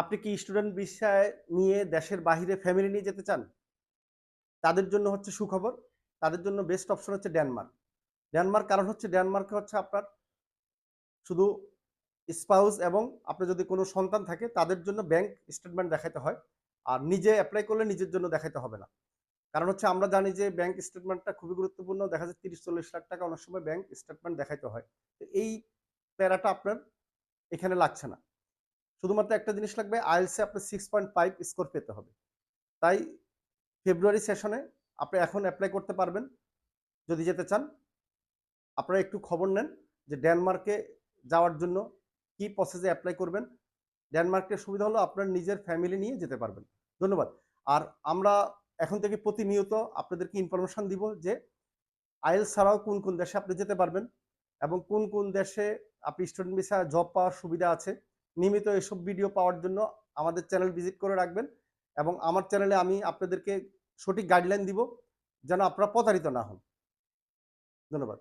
আপনি কি স্টুডেন্ট বিষয় নিয়ে দেশের বাহিরে ফ্যামিলি নিয়ে যেতে চান? তাদের জন্য হচ্ছে সুখবর। তাদের জন্য বেস্ট অপশন হচ্ছে ডেনমার্ক ডেনমার্ক কারণ হচ্ছে ডেনমার্কে হচ্ছে আপনার শুধু স্পাউস এবং আপনার যদি কোনো সন্তান থাকে, তাদের জন্য ব্যাংক স্টেটমেন্ট দেখাতে হয়। আর নিজে অ্যাপ্লাই করলে নিজের জন্য দেখাতে হবে না। কারণ হচ্ছে আমরা জানি যে ব্যাংক স্টেটমেন্টটা খুবই গুরুত্বপূর্ণ। দেখা যায় তিরিশ, চল্লিশ লাখ টাকা অনেক সময় ব্যাংক স্টেটমেন্ট দেখাইতে হয়। তো এই প্যারাটা আপনার এখানে লাগছে না। শুধুমাত্র একটা জিনিস লাগবে, আইএলসে আপনার সিক্স পয়েন্ট ফাইভ স্কোর পেতে হবে। তাই ফেব্রুয়ারি সেশনে আপনি এখন অ্যাপ্লাই করতে পারবেন। যদি যেতে চান, আপনারা একটু খবর নেন যে ডেনমার্কে যাওয়ার জন্য কি প্রসেসে অ্যাপ্লাই করবেন। ডেনমার্কের সুবিধা হলো আপনার নিজের ফ্যামিলি নিয়ে যেতে পারবেন। ধন্যবাদ। আর আমরা এখন থেকে প্রতিনিয়ত আপনাদেরকে ইনফরমেশন দিব যে আইএল ছাড়াও কোন কোন দেশে আপনি যেতে পারবেন এবং কোন কোন দেশে আপনি স্টুডেন্ট ভিসা জব পাওয়ার সুবিধা আছে। নিয়মিত এসব ভিডিও পাওয়ার জন্য আমাদের চ্যানেল ভিজিট করে রাখবেন এবং আমার চ্যানেলে আমি আপনাদেরকে সঠিক গাইডলাইন দিব যেন আপনারা প্রতারিত না হন। ধন্যবাদ।